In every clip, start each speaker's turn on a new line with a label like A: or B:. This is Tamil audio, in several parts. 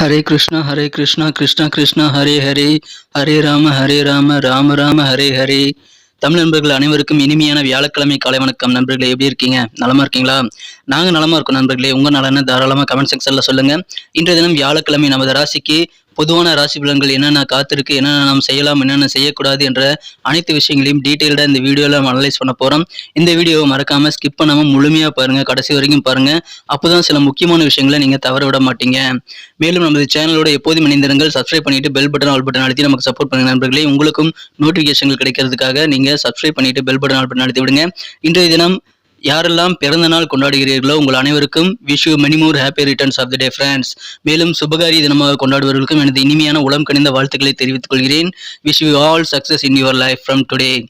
A: ஹரே கிருஷ்ணா ஹரே கிருஷ்ணா கிருஷ்ணா கிருஷ்ணா ஹரே ஹரே ஹரே ராம ஹரே ராம ராம ராம ஹரே ஹரே. தமிழ் நண்பர்கள் அனைவருக்கும் இனிமையான வியாழக்கிழமை காலை வணக்கம். நண்பர்களே எப்படி இருக்கீங்க? நலமா இருக்கீங்களா? நாங்க நலமா இருக்கோம் நண்பர்களே. உங்க நலன்னு தாராளமா கமெண்ட் செக்ஷன்ல சொல்லுங்க. இன்றைய தினம் வியாழக்கிழமை நமது ராசிக்கு பொதுவான ராசி பலன்கள் என்னென்ன காத்திருக்கு என்னென்ன நாம் செய்யலாம் என்னென்ன செய்யக்கூடாது என்ற அனைத்து விஷயங்களையும் டீட்டெயில்டாக இந்த வீடியோவில் நம்ம அனலைஸ் பண்ண போகிறோம் இந்த வீடியோவை மறக்காமல் ஸ்கிப் பண்ணாமல் முழுமையாக பாருங்க. கடைசி வரைக்கும் பாருங்க. அப்போதான் சில முக்கியமான விஷயங்களை நீங்கள் தவற விட மாட்டீங்க. மேலும் நமது சேனலோட எப்போதும் இணைந்திருங்கள். சப்ஸ்கிரைப் பண்ணிட்டு பெல் பட்டன் ஆல் பட்டன் அழுத்தி நமக்கு சப்போர்ட் பண்ணுங்க நண்பர்களே. உங்களுக்கும் நோட்டிஃபிகேஷன்கள் கிடைக்கிறதுக்காக நீங்கள் சப்ஸ்கிரைப் பண்ணிட்டு பெல் பட்டன் ஆல் பட்டன் அழுத்தி விடுங்க. இன்றைய தினம் யாரெல்லாம் பிறந்த நாள் கொண்டாடுகிறீர்களோ உங்கள் அனைவருக்கும் wish you many more happy returns of the day friends மேலும் சுபகாரி தினமாக கொண்டாடுபவர்களுக்கும் எனது இனிமையான உளம் கணிந்த வாழ்த்துக்களை தெரிவித்துக் கொள்கிறேன். Wish you all success in your life from today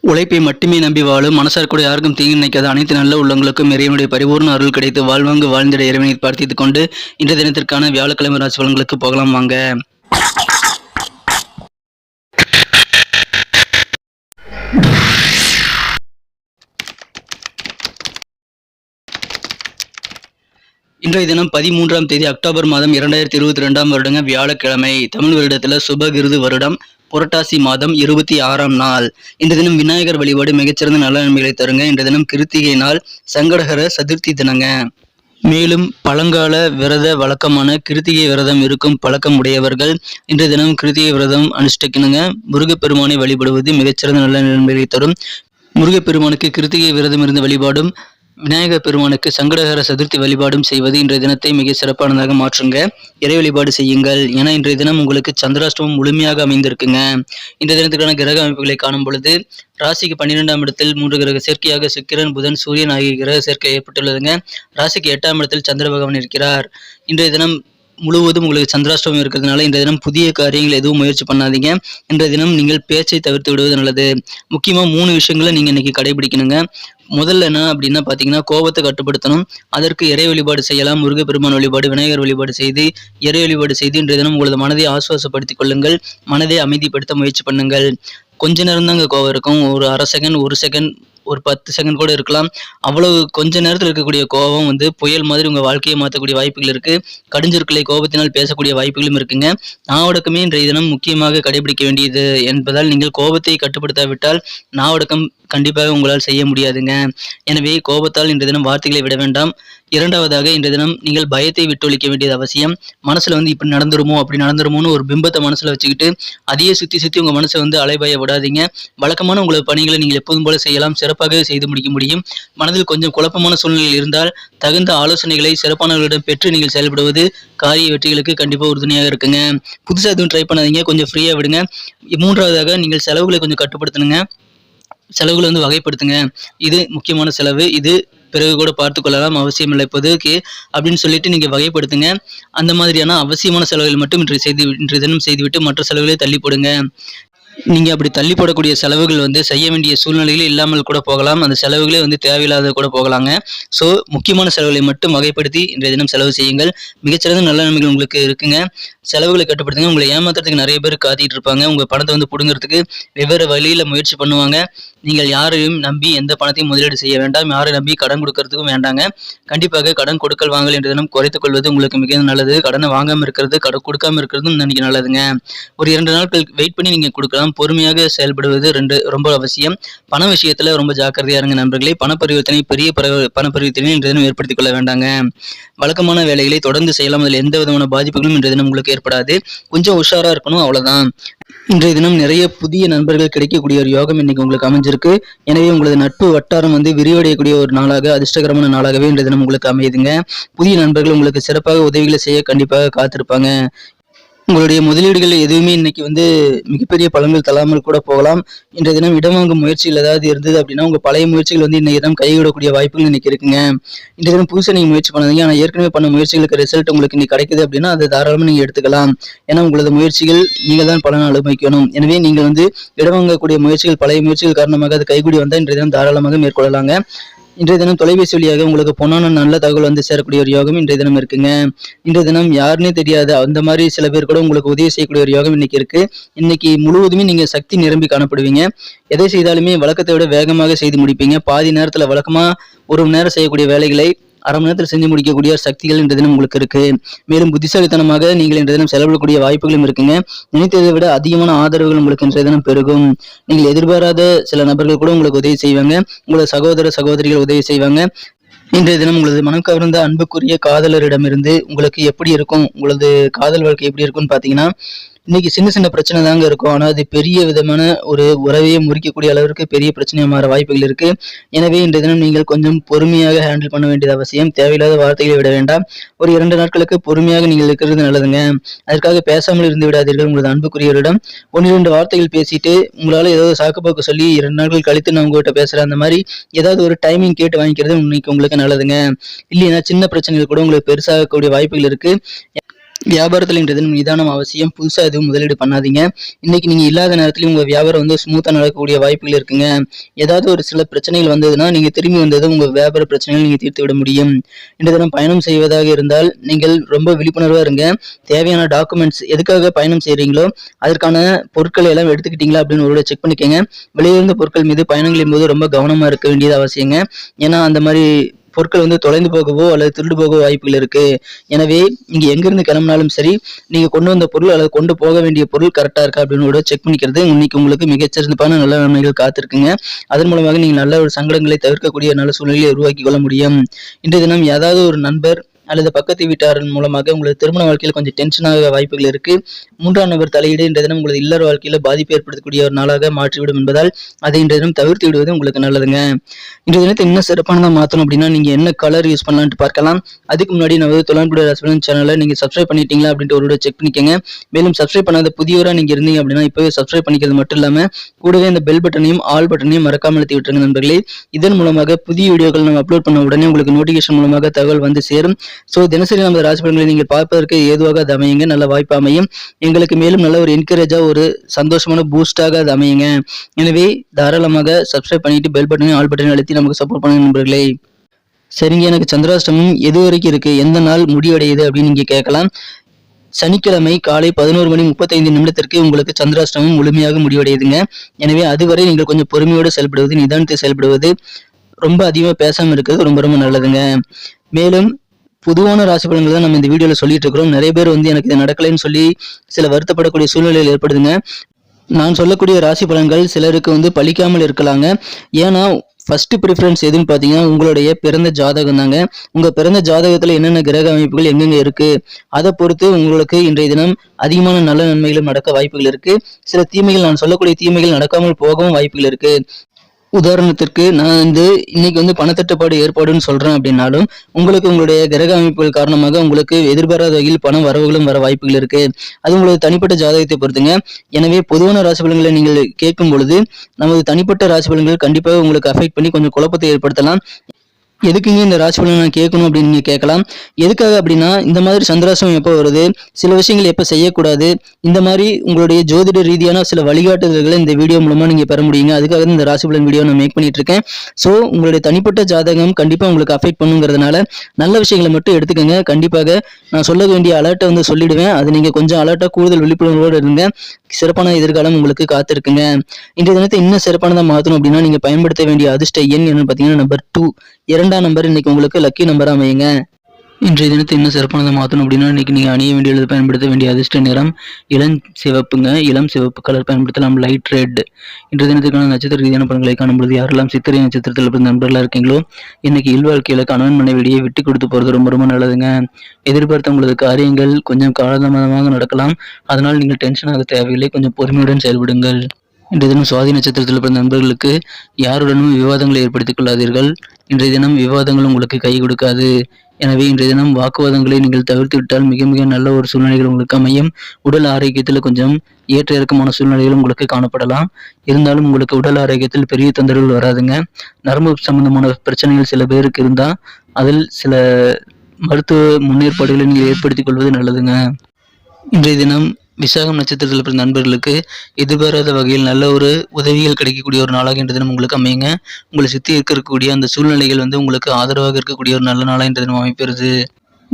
A: உழைப்பை மட்டுமே நம்பி வாழும் மனசார் கூட யாருக்கும் தீங்கு நினைக்காத அனைத்து நல்ல உள்ளங்களுக்கும் இறைவனுடைய பரிபூர்ண அருள் கிடைத்து வாழ்வாங்கு வாழ்ந்திட இறைவனை பிரார்த்தித்துக் கொண்டு இன்றைய தினத்திற்கான வியாழக்கிழமை ராசி பலன்களுக்கு போகலாம் வாங்க. இன்றைய தினம் பதிமூன்றாம் தேதி அக்டோபர் மாதம் இரண்டாயிரத்தி இருபத்தி ரெண்டாம் வருடங்க வியாழக்கிழமை தமிழ் வருடத்துல சுபகிருது வருடம் புரட்டாசி மாதம் இருபத்தி ஆறாம் நாள். இந்த தினம் விநாயகர் வழிபாடு மிகச்சிறந்த நல்ல நன்மைகளை தருங்க. இன்றைய தினம் கிருத்திகை நாள் சங்கடகர சதுர்த்தி தினங்க. மேலும் பழங்கால விரத வழக்கமான கிருத்திகை விரதம் இருக்கும் பழக்கம் உடையவர்கள் இன்றைய தினம் கிருத்திகை விரதம் அனுஷ்டிக்கணுங்க. முருகப்பெருமானை வழிபடுவது மிகச்சிறந்த நல்ல நன்மைகளை தரும். முருகப்பெருமானுக்கு கிருத்திகை விரதம் இருந்த வழிபாடும் விநாயகர் பெருமானுக்கு சங்கடகர சதுர்த்தி வழிபாடும் செய்வது இன்றைய தினத்தை மிக சிறப்பானதாக மாற்றுங்க. இறை வழிபாடு செய்யுங்கள். ஏன்னா இன்றைய தினம் உங்களுக்கு சந்திராஷ்டமம் முழுமையாக அமைந்திருக்குங்க. இன்றைய தினத்துக்கான கிரக அமைப்புகளை காணும் பொழுது ராசிக்கு பன்னிரெண்டாம் இடத்தில் மூன்று கிரக சேர்க்கையாக சுக்கிரன் புதன் சூரியன் ஆகிய கிரக சேர்க்கை ஏற்பட்டுள்ளதுங்க. ராசிக்கு எட்டாம் இடத்தில் சந்திர பகவான் இருக்கிறார். இன்றைய தினம் முழுவதும் உங்களுக்கு சந்திராஷ்டமம் இருக்கிறதுனால இந்த தினம் புதிய காரியங்கள் எதுவும் முயற்சி பண்ணாதீங்க. இந்த தினம் நீங்கள் பேச்சை தவிர்த்து விடுவது நல்லது. முக்கியமாக மூணு விஷயங்களை நீங்கள் இன்னைக்கு கடைபிடிக்கணுங்க. முதல்ல என்ன அப்படின்னா பார்த்தீங்கன்னா கோபத்தை கட்டுப்படுத்தணும். அதற்கு இறை வழிபாடு செய்யலாம். முருகப்பெருமான் வழிபாடு விநாயகர் வழிபாடு செய்து இறை வழிபாடு செய்து இன்றைய தினம் உங்களது மனதை ஆசுவாசப்படுத்திக் கொள்ளுங்கள். மனதை அமைதிப்படுத்த முயற்சி பண்ணுங்கள். கொஞ்ச நேரம் தாங்க கோவம் இருக்கும். ஒரு அரை செகண்ட் ஒரு செகண்ட் ஒரு பத்து செகண்ட் கூட இருக்கலாம். அவ்வளவு கொஞ்ச நேரத்தில் இருக்கக்கூடிய கோபம் வந்து புயல் மாதிரி உங்கள் வாழ்க்கையை மாற்றக்கூடிய வாய்ப்புகள் இருக்கு. கடுஞ்சொற்களை கோபத்தினால் பேசக்கூடிய வாய்ப்புகளும் இருக்குங்க. நாவடக்கமே இன்றைய தினம் முக்கியமாக கடைபிடிக்க வேண்டியது என்பதால் நீங்கள் கோபத்தை கட்டுப்படுத்தாவிட்டால் நாவடக்கம் கண்டிப்பாக உங்களால் செய்ய முடியாதுங்க. எனவே கோபத்தால் இன்றைய தினம் வார்த்தைகளை விட வேண்டாம். இரண்டாவதாக இன்றைய தினம் நீங்கள் பயத்தை விட்டொழிக்க வேண்டியது அவசியம். மனசுல வந்து இப்படி நடந்துருமோ அப்படி நடந்துருமோன்னு ஒரு பிம்பத்தை மனசுல வச்சுக்கிட்டு அதையே சுற்றி சுற்றி உங்கள் மனசை வந்து அலைபய விடாதீங்க. வழக்கமான உங்களது பணிகளை நீங்கள் எப்போதும் போல செய்யலாம். சிறப்பு சிறப்பாக செய்து முடிக்க முடியும். மனதில் கொஞ்சம் குழப்பமான சூழ்நிலையில் இருந்தால் தகுந்த ஆலோசனைகளை சிறப்பானவர்களிடம் பெற்று நீங்கள் செயல்படுவது காரிய வெற்றிகளுக்கு கண்டிப்பாக உறுதுணையாக இருக்குங்க. புதுசாக எதுவும் ட்ரை பண்ணாதீங்க. கொஞ்சம் ஃப்ரீயாக விடுங்க. மூன்றாவதாக நீங்கள் செலவுகளை கொஞ்சம் கட்டுப்படுத்தணுங்க. செலவுகளை வந்து வகைப்படுத்துங்க. இது முக்கியமான செலவு. இது பிறகு கூட பார்த்து கொள்ளலாம். அவசியம் இல்லை இப்போதைக்கு அப்படின்னு சொல்லிட்டு நீங்கள் வகைப்படுத்துங்க. அந்த மாதிரியான அவசியமான செலவுகள் மட்டும் இன்று செய்து இன்று தினம் செய்துவிட்டு மற்ற செலவுகளை தள்ளி போடுங்க. நீங்கள் அப்படி தள்ளி போடக்கூடிய செலவுகள் வந்து செய்ய வேண்டிய சூழ்நிலைகளே இல்லாமல் கூட போகலாம். அந்த செலவுகளே வந்து தேவையில்லாத கூட போகலாங்க. ஸோ முக்கியமான செலவுகளை மட்டும் வகைப்படுத்தி இன்றைய தினம் செலவு செய்யுங்கள். மிகச்சிறந்த நல்ல நன்மைகள் உங்களுக்கு இருக்குங்க. செலவுகளை கட்டுப்படுத்துங்க. உங்களை ஏமாத்துறதுக்கு நிறைய பேர் காத்திட்டு இருப்பாங்க. உங்கள் பணத்தை வந்து பிடுங்கிறதுக்கு வெவ்வேறு வழியில் முயற்சி பண்ணுவாங்க. நீங்கள் யாரையும் நம்பி எந்த பணத்தையும் முதலீடு செய்ய வேண்டாம். யாரை நம்பி கடன் கொடுக்கறதுக்கும் வேண்டாங்க. கண்டிப்பாக கடன் கொடுக்கல் வாங்கல் என்ற தினம் குறைத்துக் கொள்வது உங்களுக்கு மிக நல்லது. கடனை வாங்காம இருக்கிறது கடன் கொடுக்காம இருக்கிறதும் இன்னைக்கு நல்லதுங்க. ஒரு இரண்டு நாட்கள் வெயிட் பண்ணி நீங்க கொடுக்கலாம். பொறுமையாக செயல்படுவது ரெண்டு ரொம்ப அவசியம். பண விஷயத்துல ரொம்ப ஜாக்கிரதையா இருங்க நண்பர்களே. பண பரிவர்த்தனை பெரிய பர- பண பரிவர்த்தனை இன்றைய தினம் ஏற்படுத்திக் கொள்ள வேண்டாங்க. வழக்கமான வேலைகளை தொடர்ந்து செய்யலாம். அதில் எந்த விதமான பாதிப்புகளும் இன்றைய தினம் உங்களுக்கு ஏற்படாது. கொஞ்சம் உஷாரா இருக்கணும் அவ்வளவுதான். இன்றைய தினம் நிறைய புதிய நண்பர்கள் கிடைக்கக்கூடிய ஒரு யோகம் இன்னைக்கு உங்களுக்கு அமைஞ்சிருக்கு. எனவே உங்களது நட்பு வட்டாரம் வந்து விரிவடையக்கூடிய ஒரு நாளாக அதிர்ஷ்டகரமான நாளாகவே இன்றைய தினம் உங்களுக்கு அமையுதுங்க. புதிய நண்பர்கள் உங்களுக்கு சிறப்பாக உதவிகளை செய்ய கண்டிப்பாக காத்திருப்பாங்க. உங்களுடைய முதலீடுகள் எதுவுமே இன்னைக்கு வந்து மிகப்பெரிய பலன்கள் தராமல் கூட போகலாம். இன்றைய தினம் இடம் வாங்கும் முயற்சிகள் ஏதாவது இருந்தது அப்படின்னா உங்கள் பழைய முயற்சிகள் வந்து இன்றைய தினம் கைவிடக்கூடிய வாய்ப்புகள் இன்னைக்கு இருக்குங்க. இன்றைய தினம் புதுசாக நீங்கள் முயற்சி பண்ணுங்க ஆனால் ஏற்கனவே பண்ண முயற்சிகளுக்கு ரிசல்ட் உங்களுக்கு இன்னைக்கு கிடைக்குது அப்படின்னா அதை தாராளமாக நீங்கள் எடுத்துக்கலாம். ஏன்னா உங்களது முயற்சிகள் நீங்கள் தான் பலன் அனுபவிக்கணும். எனவே நீங்கள் வந்து இடம் வாங்கக்கூடிய முயற்சிகள் பழைய முயற்சிகள் காரணமாக அது கைகூடி வந்தால் இன்றைய தினம் தாராளமாக மேற்கொள்ளலாங்க. இன்றைய தினம் தொலைபேசி வழியாக உங்களுக்கு பொன்னான நல்ல தகவல் வந்து சேரக்கூடிய ஒரு யோகம் இன்றைய தினம் இருக்குங்க. இன்றைய தினம் யாருன்னே தெரியாத அந்த மாதிரி சில பேர் கூட உங்களுக்கு உதவி செய்யக்கூடிய ஒரு யோகம் இன்னைக்கு இருக்கு. இன்னைக்கு முழுவதுமே நீங்க சக்தி நிரம்பி காணப்படுவீங்க. எதை செய்தாலுமே வழக்கத்தை விட வேகமாக செய்து முடிப்பீங்க. பாதி நேரத்துல வழக்கமா ஒரு மணி நேரம் செய்யக்கூடிய வேலைகளை அரை மணி நேரத்தில் செஞ்சு முடிக்கக்கூடிய சக்திகள் இன்றைய தினம் உங்களுக்கு இருக்கு. மேலும் புத்திசாலித்தனமாக நீங்கள் இன்றைய தினம் செலவிடக்கூடிய வாய்ப்புகளும் இருக்குங்க. நினைத்ததை விட அதிகமான ஆதரவுகள் உங்களுக்கு இன்றைய தினம் பெருகும். நீங்கள் எதிர்பாராத சில நபர்கள் கூட உங்களுக்கு உதவி செய்வாங்க. உங்களோட சகோதர சகோதரிகள் உதவி செய்வாங்க. இன்றைய தினம் உங்களது மனம் கவர்ந்த அன்புக்குரிய காதலரிடமிருந்து உங்களுக்கு எப்படி இருக்கும்? உங்களது காதல் வாழ்க்கை எப்படி இருக்கும்னு பார்த்தீங்கன்னா இன்னைக்கு சின்ன சின்ன பிரச்சனை தாங்க இருக்கும். ஆனால் அது பெரிய விதமான ஒரு உறவையே முறிக்கக்கூடிய அளவிற்கு பெரிய பிரச்சனையாக மாற வாய்ப்புகள் இருக்கு. எனவே இன்றைய தினம் நீங்கள் கொஞ்சம் பொறுமையாக ஹேண்டில் பண்ண வேண்டியது அவசியம். தேவையில்லாத வார்த்தைகளை விட வேண்டாம். ஒரு இரண்டு நாட்களுக்கு பொறுமையாக நீங்கள் இருக்கிறது நல்லதுங்க. அதற்காக பேசாமல் இருந்து விடாதீர்கள் உங்களது அன்புக்குரியவரிடம். ஒன்று இரண்டு வார்த்தைகள் பேசிட்டு உங்களால் ஏதாவது சாக்குப்போக்கு சொல்லி இரண்டு நாட்கள் கழித்து நான் உங்ககிட்ட பேசுகிறேன் அந்த மாதிரி ஏதாவது ஒரு டைமிங் கேட்டு வாங்கிக்கிறது இன்னைக்கு உங்களுக்கு நல்லதுங்க. இல்லைன்னா சின்ன பிரச்சனைகள் கூட உங்களுக்கு பெருசாகக்கூடிய வாய்ப்புகள் இருக்கு. வியாபாரத்தில் இன்றைய நிதானம் அவசியம். புதுசாக எதுவும் முதலீடு பண்ணாதீங்க. இன்னைக்கு நீங்கள் இல்லாத நேரத்துலையும் உங்கள் வியாபாரம் வந்து ஸ்மூத்தாக நடக்கக்கூடிய வாய்ப்புகள் இருக்குங்க. ஏதாவது ஒரு சில பிரச்சனைகள் வந்ததுன்னா நீங்கள் திரும்பி வந்தது உங்கள் வியாபார பிரச்சனைகள் நீங்கள் தீர்த்து விட முடியும். இன்றைய தினம் பயணம் செய்வதாக இருந்தால் நீங்கள் ரொம்ப விழிப்புணர்வாக இருங்க. தேவையான டாக்குமெண்ட்ஸ் எதுக்காக பயணம் செய்கிறீங்களோ அதற்கான பொருட்களை எல்லாம் எடுத்துக்கிட்டீங்களா அப்படின்னு ஒரு செக் பண்ணிக்கோங்க. வெளியிலிருந்த பொருட்கள் மீது பயணங்களின் போது ரொம்ப கவனமாக இருக்க வேண்டியது அவசியங்க. ஏன்னா அந்த மாதிரி பொருட்கள் வந்து தொலைந்து போகவோ அல்லது திருடு போகவோ வாய்ப்புகள் இருக்கு. எனவே நீங்க எங்கிருந்து கிளம்பினாலும் சரி நீங்க கொண்டு வந்த பொருள் அல்லது கொண்டு போக வேண்டிய பொருள் கரெக்டா இருக்கா அப்படின்னு கூட செக் பண்ணிக்கிறது இன்னைக்கு உங்களுக்கு மிகச்சிறந்தப்பான நல்ல நன்மைகள் காத்திருக்குங்க. அதன் மூலமாக நீங்க நல்ல ஒரு சங்கடங்களை தவிர்க்கக்கூடிய நல்ல சூழ்நிலையை உருவாக்கி கொள்ள முடியும். இன்றைய தினம் ஏதாவது ஒரு நண்பர் அல்லது பக்கத்து வீட்டாரின் மூலமாக உங்களது திருமண வாழ்க்கையில் கொஞ்சம் டென்ஷனாக வாய்ப்புகள் இருக்கு. மூன்றாம் நபர் தலையீடு இன்றைய தினம் உங்களது இல்லற வாழ்க்கையில பாதிப்பு ஏற்படுத்தக்கூடிய ஒரு நாளாக மாற்றிவிடும் என்பதால் அதை இன்றைய தினம் தவிர்த்து விடுவது உங்களுக்கு நல்லதுங்க. இன்றைய தினத்தை இன்னும் சிறப்பானதாக மாற்றணும் அப்படின்னா நீங்க என்ன கலர் யூஸ் பண்ணலான்ட்டு பார்க்கலாம். அதுக்கு முன்னாடி நம்ம தொழில்நுட்ப ரசபலன் சேனலை நீங்க சப்ஸ்கிரைப் பண்ணிட்டீங்களா அப்படின்ட்டு ஒரு செக் பண்ணிக்கோங்க. மேலும் சப்ஸ்கிரைப் பண்ணாத புதியவராக நீங்க இருந்தீங்க அப்படின்னா இப்பவே சப்ஸ்கிரைப் பண்ணிக்கிறது மட்டும் இல்லாம கூடவே இந்த பெல் பட்டனையும் ஆல் பட்டனையும் மறக்காமல் எழுத்தி விட்டுருங்க நண்பர்களே. இதன் மூலமாக புதிய வீடியோக்கள் நம்ம அப்லோட் பண்ண உடனே உங்களுக்கு நோட்டிஃபிகேஷன் மூலமாக தகவல் வந்து சேரும். ஸோ தினசரி நமது ராசி பலன்களை நீங்கள் பார்ப்பதற்கு ஏதுவாக அது அமையுங்க. நல்ல வாய்ப்பு அமையும். எங்களுக்கு மேலும் நல்ல ஒரு என்கரேஜாக ஒரு சந்தோஷமான பூஸ்டாக அது அமையுங்க. எனவே தாராளமாக சப்ஸ்கிரைப் பண்ணிட்டு பெல் பட்டனையும் ஆல் பட்டனையும் அழுத்தி நமக்கு சப்போர்ட் பண்ணுங்க நண்பர்களே. சரிங்க எனக்கு சந்திராஷ்டமம். எது வரைக்கும் இருக்கு? எந்த நாள் முடிவடையுது அப்படின்னு நீங்க கேட்கலாம். சனிக்கிழமை காலை பதினோரு மணி முப்பத்தைந்து நிமிடத்திற்கு உங்களுக்கு சந்திராஷ்டமம் முழுமையாக முடிவடையுதுங்க. எனவே அதுவரை நீங்கள் கொஞ்சம் பொறுமையோடு செயல்படுவது நிதானத்தை செயல்படுவது ரொம்ப அதிகமாக பேசாமல் இருக்கிறது ரொம்ப ரொம்ப நல்லதுங்க. மேலும் பொதுவான ராசி பலன்கள் தான் நம்ம இந்த வீடியோவில் சொல்லிட்டு இருக்கிறோம். நிறைய பேர் வந்து எனக்கு இது நடக்கலைன்னு சொல்லி சில வருத்தப்படக்கூடிய சூழ்நிலையில் ஏற்படுதுங்க. நான் சொல்லக்கூடிய ராசி பலன்கள் சிலருக்கு வந்து பழிக்காமல் இருக்கலாங்க. ஏன்னா ஃபர்ஸ்ட் ப்ரிஃபரன்ஸ் எதுன்னு பார்த்தீங்கன்னா உங்களுடைய பிறந்த ஜாதகம் தாங்க உங்கள் பிறந்த ஜாதகத்தில் என்னென்ன கிரக அமைப்புகள் எங்கெங்க இருக்கு? அதை பொறுத்து உங்களுக்கு இன்றைய தினம் அதிகமான நல்ல நன்மைகளும் நடக்க வாய்ப்புகள் இருக்கு. சில தீமைகள் நான் சொல்லக்கூடிய தீமைகள் நடக்காமல் போகவும் வாய்ப்புகள் இருக்கு. உதாரணத்திற்கு நான் வந்து இன்னைக்கு வந்து பணத்தட்டுப்பாடு ஏற்பாடுன்னு சொல்றேன் அப்படின்னாலும் உங்களுக்கு உங்களுடைய கிரக அமைப்புகள் காரணமாக உங்களுக்கு எதிர்பாராத வகையில் பணம் வரவுகளும் வர வாய்ப்புகள் இருக்கு. அது உங்களது தனிப்பட்ட ஜாதகத்தை பொறுத்துங்க. எனவே பொதுவான ராசி பலன்களை நீங்கள் கேட்கும் பொழுது நமது தனிப்பட்ட ராசி பலன்கள் கண்டிப்பாக உங்களுக்கு அஃபெக்ட் பண்ணி கொஞ்சம் குழப்பத்தை ஏற்படுத்தலாம். எதுக்குங்க இந்த ராசி பலன் நான் கேட்கணும் அப்படின்னு நீங்கள் கேட்கலாம். எதுக்காக அப்படின்னா இந்த மாதிரி சந்திராசம் எப்போ வருது? சில விஷயங்கள் எப்போ செய்யக்கூடாது? இந்த மாதிரி உங்களுடைய ஜோதிட ரீதியான சில வழிகாட்டுதல்களை இந்த வீடியோ மூலமாக நீங்கள் பெற முடியுங்க. அதுக்காக இந்த ராசி பலன் வீடியோ நான் மேக் பண்ணிட்டு இருக்கேன். ஸோ உங்களுடைய தனிப்பட்ட ஜாதகம் கண்டிப்பாக உங்களுக்கு அஃபெக்ட் பண்ணுங்கிறதுனால நல்ல விஷயங்களை மட்டும் எடுத்துக்கோங்க. கண்டிப்பாக நான் சொல்ல வேண்டிய அலர்ட்டை வந்து சொல்லிடுவேன். அது நீங்கள் கொஞ்சம் அலர்ட்டாக கூடுதல் விழிப்புணர்வோடு இருங்க. சிறப்பான எதிர்காலம் உங்களுக்கு காத்திருக்குங்க. இன்றைய தினத்தை இன்னும் சிறப்பானதாக மாற்றணும் அப்படின்னா நீங்கள் பயன்படுத்த வேண்டிய அதிர்ஷ்ட எண் என்னன்னு பார்த்தீங்கன்னா நம்பர் டூ இரண்டு பன்னெண்டாம் நம்பர் இன்னைக்கு உங்களுக்கு லக்கி நம்பர் அமையுங்க இன்றைய தினத்தை இன்னும் சிறப்பானதை மாற்றணும் அப்படின்னா இன்னைக்கு நீங்கள் அணிய வேண்டிய பயன்படுத்த வேண்டிய அதிர்ஷ்ட நிறம் இளம் சிவப்புங்க. இளம் சிவப்பு கலர் பயன்படுத்தலாம். லைட் ரெட் இன்றைய தினத்துக்கான நட்சத்திர ரீதியான பலன்களை காணும்பொழுது யாரெல்லாம் சித்திரை நட்சத்திரத்தில் பிறந்த நண்பர்களாக இருக்கீங்களோ இன்னைக்கு இல்வாழ்க்கையில் கணவன் மனைவிடையே விட்டு கொடுத்து போகிறது ரொம்ப ரொம்ப நல்லதுங்க. எதிர்பார்த்த உங்களது காரியங்கள் கொஞ்சம் காலதாமதமாக நடக்கலாம். அதனால் நீங்கள் டென்ஷனாக தேவையில்லை. கொஞ்சம் பொறுமையுடன் செயல்படுங்கள். இன்றைய தினம் சுவாதி நட்சத்திரத்தில் பிறந்த நண்பர்களுக்கு யாருடனும் விவாதங்களை ஏற்படுத்திக் கொள்ளாதீர்கள். இன்றைய தினம் விவாதங்கள் உங்களுக்கு கை கொடுக்காது. எனவே இன்றைய தினம் வாக்குவாதங்களை நீங்கள் தவிர்த்து விட்டால் மிக மிக நல்ல ஒரு சூழ்நிலைகள் உங்களுக்கு அமையும். உடல் ஆரோக்கியத்தில் கொஞ்சம் ஏற்ற இறக்கமான சூழ்நிலைகள் உங்களுக்கு காணப்படலாம். இருந்தாலும் உங்களுக்கு உடல் ஆரோக்கியத்தில் பெரிய தொந்தரவுகள் வராதுங்க. நரம்பு சம்பந்தமான பிரச்சனைகள் சில பேருக்கு இருந்தால் அதில் சில மருத்துவ முன்னேற்பாடுகளை நீங்கள் ஏற்படுத்திக் கொள்வது நல்லதுங்க. இன்றைய தினம் விசாகம் நட்சத்திரத்தில் பிறந்த நண்பர்களுக்கு எதிர்பாராத வகையில் நல்ல ஒரு உதவிகள் கிடைக்கக்கூடிய ஒரு நாளாக இன்று தினம் உங்களுக்கு அமையுங்க. உங்களை சுற்றி இருக்கக்கூடிய அந்த சூழ்நிலைகள் வந்து உங்களுக்கு ஆதரவாக இருக்கக்கூடிய ஒரு நல்ல நாளாக இன்று தினம் அமைப்பெறுது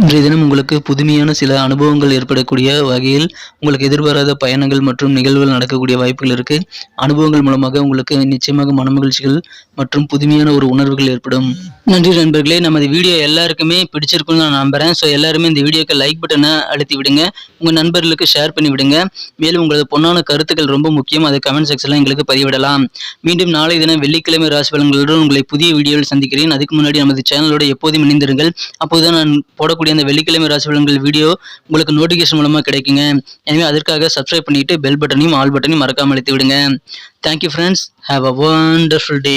A: இன்றைய தினம் உங்களுக்கு புதுமையான சில அனுபவங்கள் ஏற்படக்கூடிய வகையில் உங்களுக்கு எதிர்பாராத பயணங்கள் மற்றும் நிகழ்வுகள் நடக்கக்கூடிய வாய்ப்புகள் இருக்கு. அனுபவங்கள் மூலமாக உங்களுக்கு நிச்சயமாக மனமகிழ்ச்சிகள் மற்றும் புதுமையான ஒரு உணர்வுகள் ஏற்படும். நன்றி நண்பர்களே நமது வீடியோ எல்லாருக்குமே பிடிச்சிருக்கும்னு நான் நம்புறேன். ஸோ எல்லாருமே இந்த வீடியோக்கு லைக் பட்டனை அழுத்தி விடுங்க. உங்க நண்பர்களுக்கு ஷேர் பண்ணி விடுங்க. மேலும் உங்களது பொன்னான கருத்துக்கள் ரொம்ப முக்கியம். அதை கமெண்ட் செக்ஷன்ல எங்களுக்கு பதிவிடலாம். மீண்டும் நாளை தினம் வெள்ளிக்கிழமை ராசி பலன்களுடன் உங்களை புதிய வீடியோவில் சந்திக்கிறேன். அதுக்கு முன்னாடி நமது சேனலோட எப்போதும் இணைந்திருங்கள். அப்போதுதான் நான் போடக்கூடிய அந்த வெள்ளிக்கிழமை ராசி பலன்கள் வீடியோ உங்களுக்கு நோட்டிஃபிகேஷன் மூலமா கிடைக்குங்க. எனவே அதற்காக சப்ஸ்கிரைப் பண்ணிட்டு பெல் பட்டனையும் ஆல் பட்டனையும் மறக்காமல் அழுத்தி விடுங்க. Thank you friends have a wonderful day